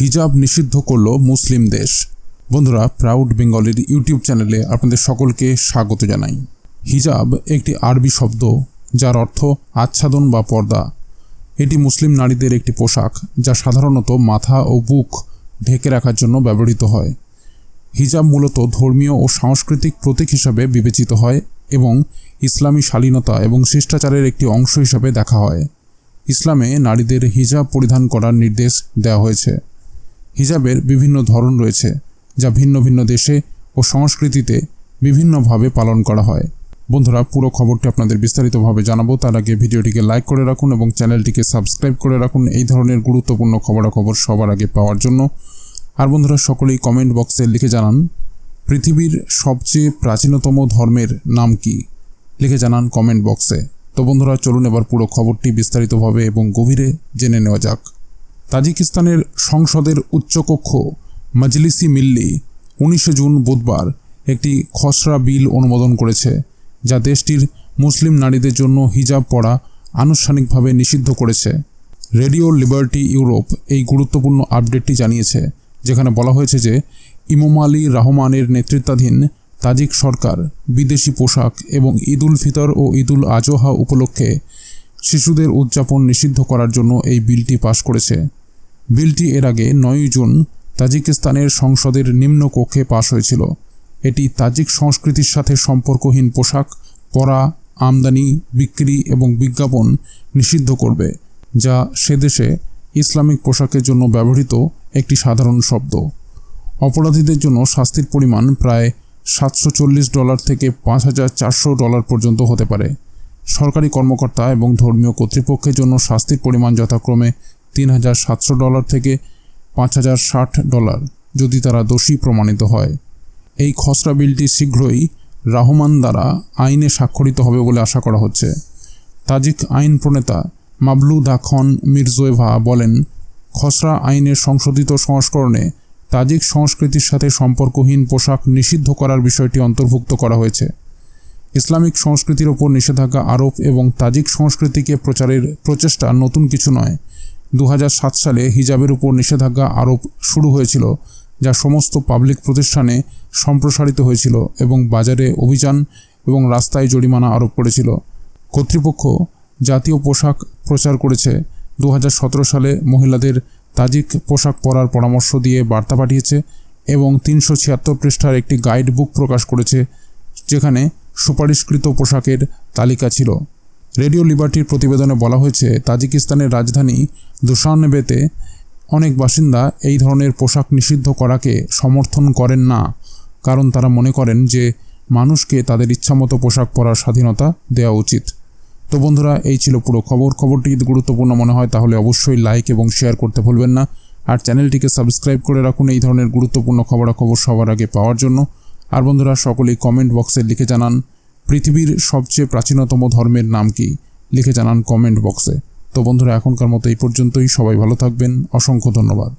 হিজাব নিষিদ্ধ করল মুসলিম দেশ। বন্ধুরা প্রাউড বেঙ্গলের ইউটিউব চ্যানেলে আপনাদের সকলকে স্বাগত জানাই। হিজাব একটি আরবি শব্দ, যার অর্থ আচ্ছাদন বা পর্দা। এটি মুসলিম নারীদের একটি পোশাক, যা সাধারণত মাথা ও বুক ঢেকে রাখার জন্য ব্যবহৃত হয়। হিজাব মূলত ধর্মীয় ও সাংস্কৃতিক প্রতীক হিসাবে বিবেচিত হয় এবং ইসলামী শালীনতা এবং শিষ্টাচারের একটি অংশ হিসাবে দেখা হয়। ইসলামে নারীদের হিজাব পরিধান করার নির্দেশ দেওয়া হয়েছে। হিজাবের বিভিন্ন ধরন রয়েছে, যা ভিন্ন ভিন্ন দেশে ও সংস্কৃতিতে বিভিন্নভাবে পালন করা হয়। বন্ধুরা, পুরো খবরটি আপনাদের বিস্তারিতভাবে জানাব। তার আগে ভিডিওটিকে লাইক করে রাখুন এবং চ্যানেলটিকে সাবস্ক্রাইব করে রাখুন। এই ধরনের গুরুত্বপূর্ণ খবরাখবর সবার আগে পাওয়ার জন্য। আর বন্ধুরা, সকলেই কমেন্ট বক্সে লিখে জানান, পৃথিবীর সবচেয়ে প্রাচীনতম ধর্মের নাম কি? লিখে জানান কমেন্ট বক্সে। তো বন্ধুরা, চলুন এবার পুরো খবরটি বিস্তারিতভাবে এবং গভীরে জেনে নেওয়া যাক। তাজিকিস্তানের সংসদের উচ্চকক্ষ মজলিসি মিল্লি উনিশে জুন বুধবার একটি খসড়া বিল অনুমোদন করেছে, যা দেশটির মুসলিম নারীদের জন্য হিজাব পরা আনুষ্ঠানিকভাবে নিষিদ্ধ করেছে। রেডিও লিবার্টি ইউরোপ এই গুরুত্বপূর্ণ আপডেটটি জানিয়েছে, যেখানে বলা হয়েছে যে ইমাম আলী রহমানের নেতৃত্বাধীন তাজিক সরকার বিদেশি পোশাক এবং ঈদ উল ফিতর ও ঈদ উল আজহা উপলক্ষে শিশুদের উদযাপন নিষিদ্ধ করার জন্য এই বিলটি পাশ করেছে। বিলটি এর আগে নয়ই জুন তাজিকিস্তানের সংসদের নিম্ন কক্ষে পাশ হয়েছিল। এটি তাজিক সংস্কৃতির সাথে সম্পর্কহীন পোশাক, পরা, আমদানি, বিক্রি এবং বিজ্ঞাপন নিষিদ্ধ করবে, যা সে দেশে ইসলামিক পোশাকের জন্য ব্যবহৃত একটি সাধারণ শব্দ। অপরাধীদের জন্য শাস্তির পরিমাণ প্রায় সাতশো চল্লিশ ডলার থেকে পাঁচ হাজার চারশো ডলার পর্যন্ত হতে পারে। সরকারি কর্মকর্তা এবং ধর্মীয় কর্তৃপক্ষের জন্য শাস্তির পরিমাণ যথাক্রমে তিন হাজার সাতশো ডলার থেকে পাঁচ হাজার ষাট ডলার যদি তারা দোষী প্রমাণিত হয়। এই খসড়া বিলটি শীঘ্রই রাহমান দ্বারা আইনে স্বাক্ষরিত হবে বলে আশা করা হচ্ছে। তাজিক আইন প্রণেতা মাবলু দাখন মির্জোয়েভা বলেন, খসড়া আইনের সংশোধিত সংস্করণে তাজিক সংস্কৃতির সাথে সম্পর্কহীন পোশাক নিষিদ্ধ করার বিষয়টি অন্তর্ভুক্ত করা হয়েছে। ইসলামিক সংস্কৃতির ওপর নিষেধাজ্ঞা আরোপ এবং তাজিক সংস্কৃতিকে প্রচারের প্রচেষ্টা নতুন কিছু নয় দু হাজার সাত সালে হিজাবের উপর নিষেধাজ্ঞা আরোপ শুরু হয়েছিল, যা সমস্ত পাবলিক প্রতিষ্ঠানে সম্প্রসারিত হয়েছিল এবং বাজারে অভিযান এবং রাস্তায় জরিমানা আরোপ করেছিল। কর্তৃপক্ষ জাতীয় পোশাক প্রচার করেছে। দু হাজার সতেরো সালে মহিলাদের তাজিক পোশাক পরার পরামর্শ দিয়ে বার্তা পাঠিয়েছে এবং তিনশো ছিয়াত্তর পৃষ্ঠার একটি গাইড বুক প্রকাশ করেছে, যেখানে সুপারিশকৃত পোশাকের তালিকা ছিল। রেডিও লিবার্টির প্রতিবেদনে বলা হয়েছে, তাজিকিস্তানের রাজধানী দুশানবেতে অনেক বাসিন্দা এই ধরনের পোশাক নিষিদ্ধ করাকে সমর্থন করেন না। কারণ তারা মনে করেন যে, মানুষকে তাদের ইচ্ছামতো পোশাক পরার স্বাধীনতা দেওয়া উচিত। তো বন্ধুরা, এই ছিল পুরো খবর। খবরটি যদি গুরুত্বপূর্ণ মনে হয়, তাহলে অবশ্যই লাইক এবং শেয়ার করতে ভুলবেন না। আর চ্যানেলটিকে সাবস্ক্রাইব করে রাখুন এই ধরনের গুরুত্বপূর্ণ খবরাখবর সবার আগে পাওয়ার জন্য। আর বন্ধুরা, সকলেই কমেন্ট বক্সে লিখে জানান। পৃথিবীর সবচেয়ে প্রাচীনতম ধর্মের নাম কি? লিখে জানান কমেন্ট বক্সে। তো বন্ধুরা, এখনকার মতো এই পর্যন্তই। সবাই ভালো থাকবেন। অসংখ্য ধন্যবাদ।